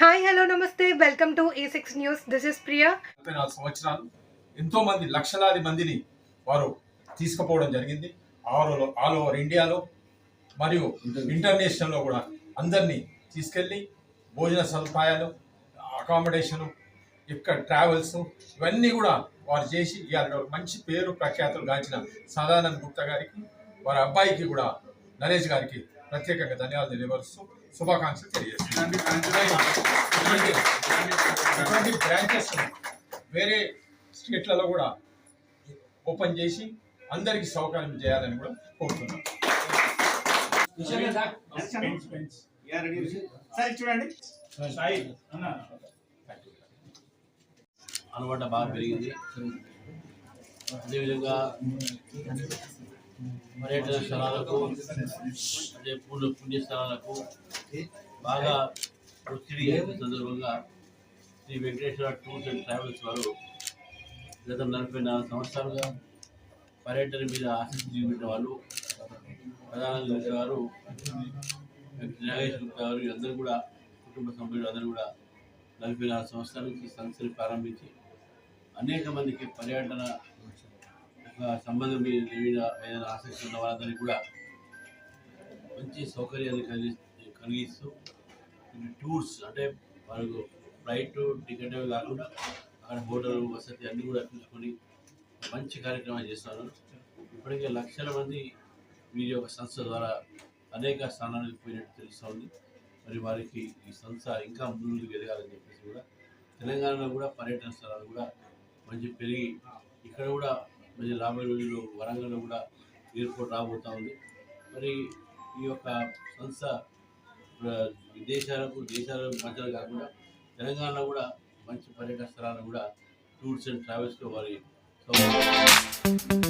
Hi hello నమస్తే welcome to A six news this is Priya నాలుగు సంవత్సరాలు ఎంతో మంది లక్షలాది మందిని వారు తీసుకుపోవడం జరిగింది. ఆల్ ఓవర్ ఆల్ ఓవర్ ఇండియాలో మరియు ఇంటర్నేషనల్లో కూడా అందరినీ తీసుకెళ్ళి భోజన సదుపాయాలు అకామిడేషను ఇక్కడ ట్రావెల్స్ ఇవన్నీ కూడా వారు చేసి ఇవాళ మంచి పేరు ప్రఖ్యాతులు గాంచిన సదానంద్ గుప్తా గారికి వారి అబ్బాయికి కూడా నరేష్ గారికి ప్రత్యేకంగా ధన్యవాదాలు తెలియపరుస్తూ శుభాకాంక్షలు తెలియజేస్తున్నాను. ఇటువంటి బ్రాంచెస్ వేరే స్టేట్లలో కూడా ఓపెన్ చేసి అందరికి సౌకర్యం చేయాలని కూడా కోరుతున్నాను. సరే చూడండి. అనుబంధ బాగా పెరిగింది. అదేవిధంగా పర్యటన స్థలాలకు అదే పుణ్య పుణ్యస్థలాలకు బాగా ఒత్తిడి అయిన సందర్భంగా Shri Venkateswara tours and travels వారు గత నలభై నాలుగు సంవత్సరాలుగా పర్యటన మీద ఆసక్తి చూపిన వాళ్ళు ప్రధానంగా గారు నాగేష్ గుప్తా గారు. అందరూ కూడా కుటుంబ సభ్యులు అందరూ కూడా నలభై నాలుగు సంవత్సరాల నుంచి సంస్థను ప్రారంభించి అనేక మందికి పర్యటన ఒక సంబంధం మీద మీద ఏదైనా ఆసక్తి ఉన్న వాళ్ళందరినీ కూడా మంచి సౌకర్యాలు కలిగి కలిగిస్తూ టూర్స్ అంటే వాళ్ళకు ఫ్లైట్ టికెట్ అవి కాకుండా అక్కడ హోటల్ వసతి అన్నీ కూడా చూసుకొని మంచి కార్యక్రమాలు చేస్తున్నారు ఇప్పటికే లక్షల మంది వీరి యొక్క సంస్థ ద్వారా అనేక స్థానాలకు పోయినట్టు తెలుస్తోంది. మరి వారికి ఈ సంస్థ ఇంకా ముందుకు ఎదగాలని చెప్పేసి కూడా తెలంగాణలో కూడా పర్యటన స్థలాలు కూడా మంచి పెరిగి ఇక్కడ కూడా మంచి రాబోయే రోజుల్లో వరంగల్లో కూడా ఎయిర్పోర్ట్ రాబోతూ ఉంది. మరి ఈ యొక్క సంస్థ విదేశాలకు దేశాల మధ్యలో కాకుండా తెలంగాణలో కూడా మంచి పర్యటన స్థలాలను కూడా టూర్స్ అండ్ ట్రావెల్స్లో వారి సౌకర్యం